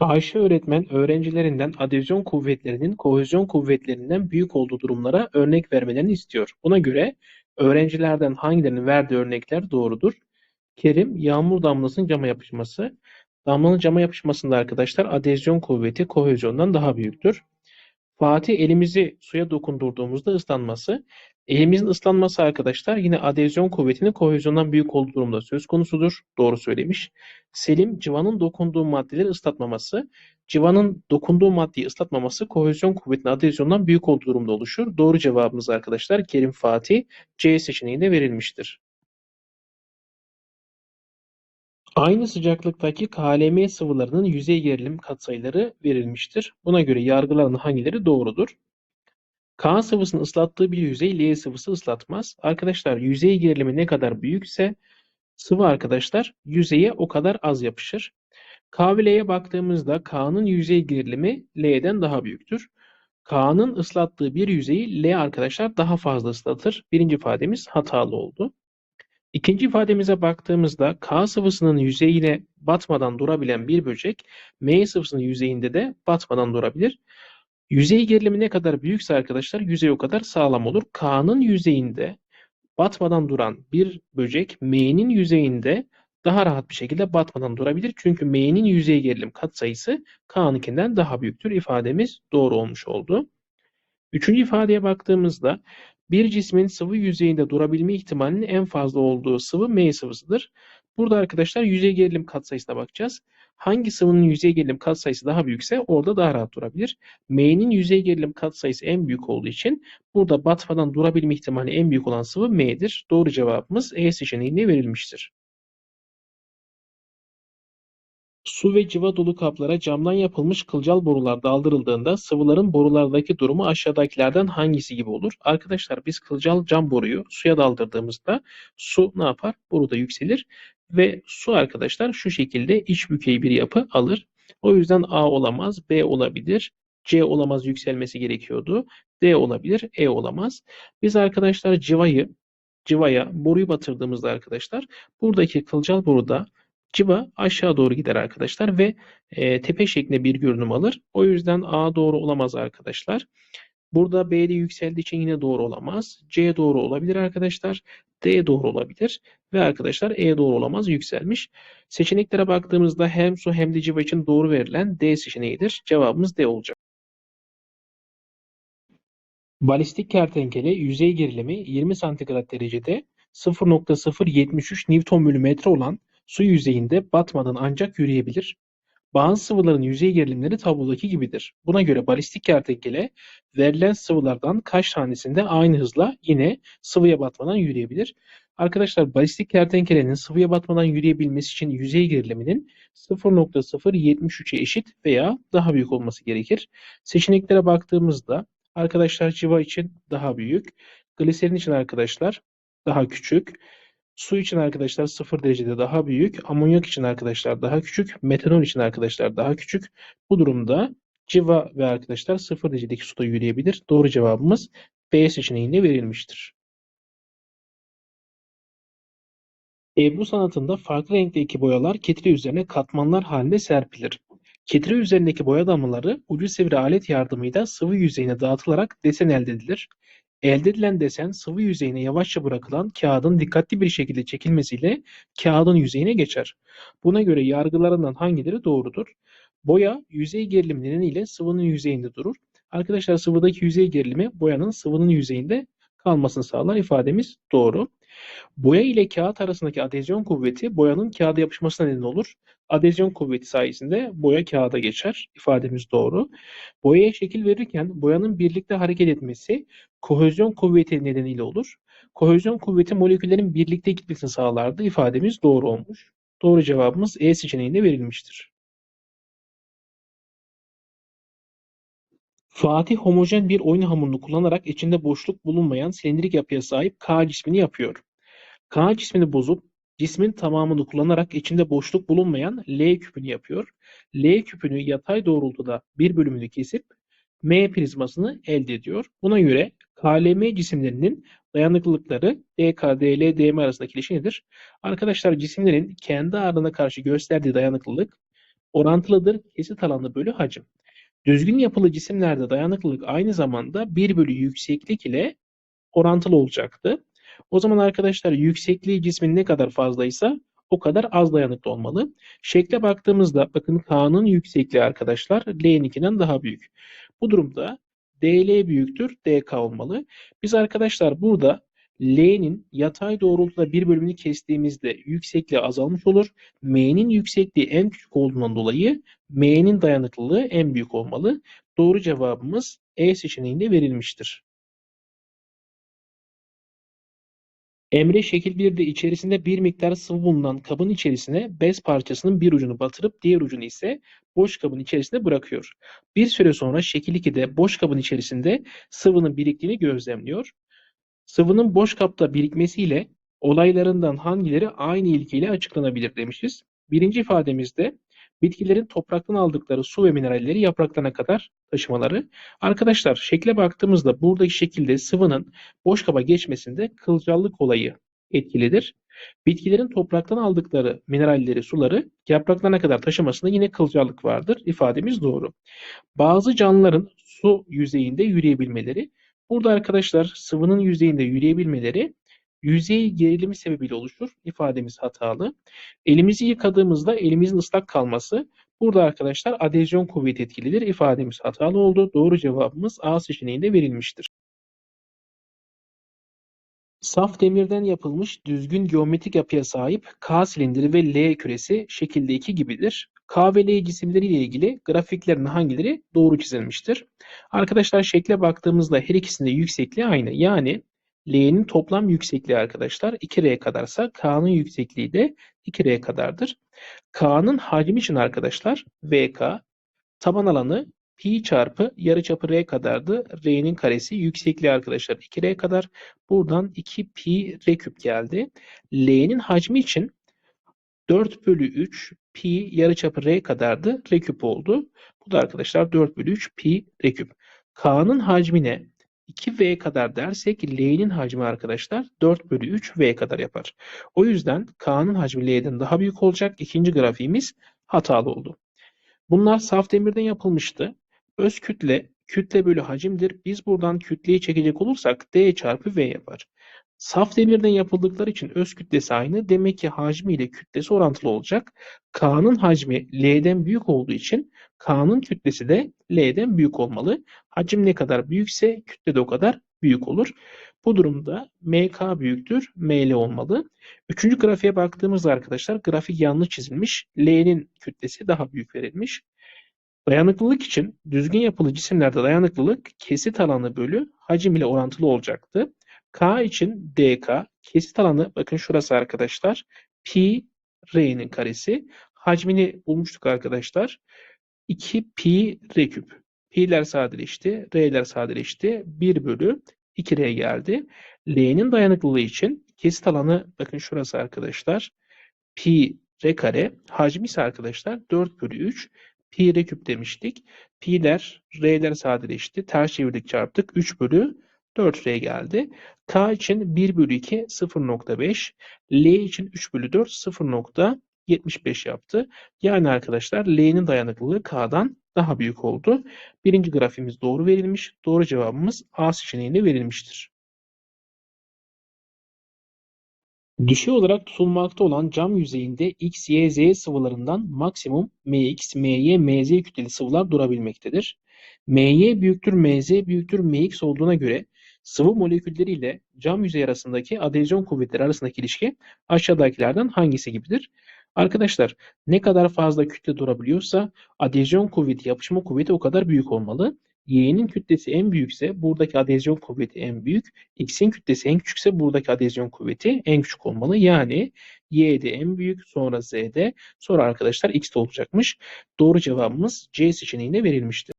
Ayşe öğretmen öğrencilerinden adezyon kuvvetlerinin kohezyon kuvvetlerinden büyük olduğu durumlara örnek vermelerini istiyor. Buna göre öğrencilerden hangilerinin verdiği örnekler doğrudur? Kerim, yağmur damlasının cama yapışması. Damlanın cama yapışmasında arkadaşlar adezyon kuvveti kohezyondan daha büyüktür. Fatih elimizi suya dokundurduğumuzda ıslanması. Elimizin ıslanması arkadaşlar yine adezyon kuvvetinin kohezyondan büyük olduğu durumda söz konusudur. Doğru söylemiş. Selim civanın dokunduğu maddeleri ıslatmaması. Civanın dokunduğu maddeyi ıslatmaması kohezyon kuvvetinin adezyondan büyük olduğu durumda oluşur. Doğru cevabımız arkadaşlar Kerim Fatih C seçeneğinde verilmiştir. Aynı sıcaklıktaki KLM sıvılarının yüzey gerilim katsayıları verilmiştir. Buna göre yargılanan hangileri doğrudur? K sıvısını ıslattığı bir yüzey L sıvısı ıslatmaz. Arkadaşlar yüzey gerilimi ne kadar büyükse sıvı arkadaşlar yüzeye o kadar az yapışır. K ve L'ye baktığımızda K'nın yüzey gerilimi L'den daha büyüktür. K'nın ıslattığı bir yüzeyi L arkadaşlar daha fazla ıslatır. Birinci ifademiz hatalı oldu. İkinci ifademize baktığımızda K sıvısının yüzeyine batmadan durabilen bir böcek M sıvısının yüzeyinde de batmadan durabilir. Yüzey gerilimi ne kadar büyükse arkadaşlar yüzey o kadar sağlam olur. K'nın yüzeyinde batmadan duran bir böcek M'nin yüzeyinde daha rahat bir şekilde batmadan durabilir. Çünkü M'nin yüzey gerilim katsayısı K'nınkinden daha büyüktür. İfademiz doğru olmuş oldu. Üçüncü ifadeye baktığımızda bir cismin sıvı yüzeyinde durabilme ihtimalinin en fazla olduğu sıvı M sıvısıdır. Burada arkadaşlar yüzey gerilim katsayısına bakacağız. Hangi sıvının yüzey gerilim katsayısı daha büyükse orada daha rahat durabilir. M'nin yüzey gerilim katsayısı en büyük olduğu için burada batmadan durabilme ihtimali en büyük olan sıvı M'dir. Doğru cevabımız E seçeneğine verilmiştir. Su ve civa dolu kaplara camdan yapılmış kılcal borular daldırıldığında sıvıların borulardaki durumu aşağıdakilerden hangisi gibi olur? Arkadaşlar biz kılcal cam boruyu suya daldırdığımızda su ne yapar? Boruda yükselir ve su arkadaşlar şu şekilde iç bükey bir yapı alır. O yüzden A olamaz, B olabilir, C olamaz yükselmesi gerekiyordu. D olabilir, E olamaz. Biz arkadaşlar civayı, civaya boruyu batırdığımızda arkadaşlar buradaki kılcal boruda Civa aşağı doğru gider arkadaşlar ve e, tepe şeklinde bir görünüm alır. O yüzden A doğru olamaz arkadaşlar. Burada B'de yükseldiği için yine doğru olamaz. C doğru olabilir arkadaşlar. D doğru olabilir. Ve arkadaşlar E doğru olamaz yükselmiş. Seçeneklere baktığımızda hem su hem de civa için doğru verilen D seçeneğidir. Cevabımız D olacak. Balistik kertenkele yüzey gerilimi 20 santigrat derecede 0.073 Newton bölü metre olan su yüzeyinde batmadan ancak yürüyebilir. Bazı sıvıların yüzey gerilimleri tablodaki gibidir. Buna göre balistik kertenkele verilen sıvılardan kaç tanesinde aynı hızla yine sıvıya batmadan yürüyebilir? Arkadaşlar balistik kertenkelenin sıvıya batmadan yürüyebilmesi için yüzey geriliminin 0.073'e eşit veya daha büyük olması gerekir. Seçeneklere baktığımızda arkadaşlar civa için daha büyük, gliserin için arkadaşlar daha küçük, Su için arkadaşlar 0 derecede daha büyük, amonyak için arkadaşlar daha küçük, metanol için arkadaşlar daha küçük. Bu durumda civa ve arkadaşlar 0 derecedeki suda yürüyebilir. Doğru cevabımız B seçeneğinde verilmiştir. Ebru sanatında farklı renkteki boyalar ketri üzerine katmanlar halinde serpilir. Ketri üzerindeki boya damlaları ucu sivri alet yardımıyla sıvı yüzeyine dağıtılarak desen elde edilir. Elde edilen desen sıvı yüzeyine yavaşça bırakılan kağıdın dikkatli bir şekilde çekilmesiyle kağıdın yüzeyine geçer. Buna göre yargılarından hangileri doğrudur? Boya yüzey gerilimi nedeniyle sıvının yüzeyinde durur. Arkadaşlar sıvıdaki yüzey gerilimi boyanın sıvının yüzeyinde kalmasını sağlar ifademiz doğru. Boya ile kağıt arasındaki adezyon kuvveti boyanın kağıda yapışmasına neden olur. Adezyon kuvveti sayesinde boya kağıda geçer. İfademiz doğru. Boyaya şekil verirken boyanın birlikte hareket etmesi kohezyon kuvveti nedeniyle olur. Kohezyon kuvveti moleküllerin birlikte gitmesini sağlardı. İfademiz doğru olmuş. Doğru cevabımız E seçeneğinde verilmiştir. Fatih homojen bir oyun hamurunu kullanarak içinde boşluk bulunmayan silindirik yapıya sahip K cismini yapıyor. K cismini bozup cismin tamamını kullanarak içinde boşluk bulunmayan L küpünü yapıyor. L küpünü yatay doğrultuda bir bölümünü kesip M prizmasını elde ediyor. Buna göre KLM cisimlerinin dayanıklılıkları DK, DL, DM arasındaki ilişki nedir? Arkadaşlar cisimlerin kendi ağırlığına karşı gösterdiği dayanıklılık orantılıdır kesit alanı bölü hacim. Düzgün yapılı cisimlerde dayanıklılık aynı zamanda 1 bölü yükseklik ile orantılı olacaktı. O zaman arkadaşlar yüksekliği cismin ne kadar fazlaysa o kadar az dayanıklı olmalı. Şekle baktığımızda bakın K'nın yüksekliği arkadaşlar L'ninkinden daha büyük. Bu durumda DL büyüktür DK olmalı. Biz arkadaşlar burada L'nin yatay doğrultuda bir bölümünü kestiğimizde yüksekliği azalmış olur. M'nin yüksekliği en küçük olduğundan dolayı M'nin dayanıklılığı en büyük olmalı. Doğru cevabımız E seçeneğinde verilmiştir. Emre şekil 1'de içerisinde bir miktar sıvı bulunan kabın içerisine bez parçasının bir ucunu batırıp diğer ucunu ise boş kabın içerisine bırakıyor. Bir süre sonra şekil 2'de boş kabın içerisinde sıvının biriktiğini gözlemliyor. Sıvının boş kapta birikmesiyle olaylarından hangileri aynı ilkeyle açıklanabilir demişiz. Birinci ifademizde bitkilerin topraktan aldıkları su ve mineralleri yapraklarına kadar taşımaları. Arkadaşlar şekle baktığımızda buradaki şekilde sıvının boş kaba geçmesinde kılcallık olayı etkilidir. Bitkilerin topraktan aldıkları mineralleri, suları yapraklarına kadar taşımasında yine kılcallık vardır. İfademiz doğru. Bazı canlıların su yüzeyinde yürüyebilmeleri. Burada arkadaşlar sıvının yüzeyinde yürüyebilmeleri yüzey gerilimi sebebiyle oluşur. İfademiz hatalı. Elimizi yıkadığımızda elimizin ıslak kalması. Burada arkadaşlar adezyon kuvveti etkilidir. İfademiz hatalı oldu. Doğru cevabımız A seçeneğinde verilmiştir. Saf demirden yapılmış düzgün geometrik yapıya sahip K silindiri ve L küresi şekilde 2 gibidir. K ve L cisimleriyle ilgili grafiklerin hangileri doğru çizilmiştir? Arkadaşlar şekle baktığımızda her ikisinde yüksekliği aynı. Yani L'nin toplam yüksekliği arkadaşlar 2R kadarsa K'nın yüksekliği de 2R kadardır. K'nın hacmi için arkadaşlar VK taban alanı pi çarpı yarıçapı r kadardı. R'nin karesi yüksekliği arkadaşlar 2R kadar. Buradan 2 pi r küp geldi. L'nin hacmi için 4 bölü 3 pi yarıçapı r kadardı. R küp oldu. Bu da arkadaşlar 4 bölü 3 pi r küp. K'nın hacmine 2V kadar dersek L'nin hacmi arkadaşlar 4 bölü 3 V kadar yapar. O yüzden K'nın hacmi L'den daha büyük olacak. İkinci grafiğimiz hatalı oldu. Bunlar saf demirden yapılmıştı. Öz kütle, kütle bölü hacimdir. Biz buradan kütleyi çekecek olursak D çarpı V yapar. Saf demirden yapıldıkları için öz kütlesi aynı. Demek ki hacmi ile kütlesi orantılı olacak. K'nın hacmi L'den büyük olduğu için K'nın kütlesi de L'den büyük olmalı. Hacim ne kadar büyükse kütle de o kadar büyük olur. Bu durumda MK büyüktür, ML olmalı. Üçüncü grafiğe baktığımızda arkadaşlar grafik yanlış çizilmiş. L'nin kütlesi daha büyük verilmiş. Dayanıklılık için düzgün yapılı cisimlerde dayanıklılık kesit alanı bölü hacim ile orantılı olacaktı. K için DK kesit alanı bakın şurası arkadaşlar. Pi R'nin karesi. Hacmini bulmuştuk arkadaşlar. 2 pi R küp. Pi'ler sadeleşti. R'ler sadeleşti. 1 bölü 2R geldi. L'nin dayanıklılığı için kesit alanı bakın şurası arkadaşlar. Pi R kare. Hacmi ise arkadaşlar 4 bölü 3 pi R küp demiştik. Pi'ler R'ler sadeleşti. Ters çevirdik çarptık. 3 bölü 4R geldi. K için 1 bölü 2 0.5. L için 3 bölü 4 0.75 yaptı. Yani arkadaşlar L'nin dayanıklılığı K'dan daha büyük oldu. Birinci grafimiz doğru verilmiş. Doğru cevabımız A seçeneğinde verilmiştir. Düşey olarak tutulmakta olan cam yüzeyinde X, Y, Z sıvılarından maksimum Mx, My, Mz kütleli sıvılar durabilmektedir. My büyüktür Mz büyüktür Mx olduğuna göre sıvı molekülleri ile cam yüzey arasındaki adezyon kuvvetleri arasındaki ilişki aşağıdakilerden hangisi gibidir? Arkadaşlar ne kadar fazla kütle durabiliyorsa adezyon kuvveti, yapışma kuvveti o kadar büyük olmalı. Y'nin kütlesi en büyükse buradaki adezyon kuvveti en büyük. X'in kütlesi en küçükse buradaki adezyon kuvveti en küçük olmalı. Yani Y'de en büyük, sonra Z'de, sonra arkadaşlar X'de olacakmış. Doğru cevabımız C seçeneğinde verilmiştir.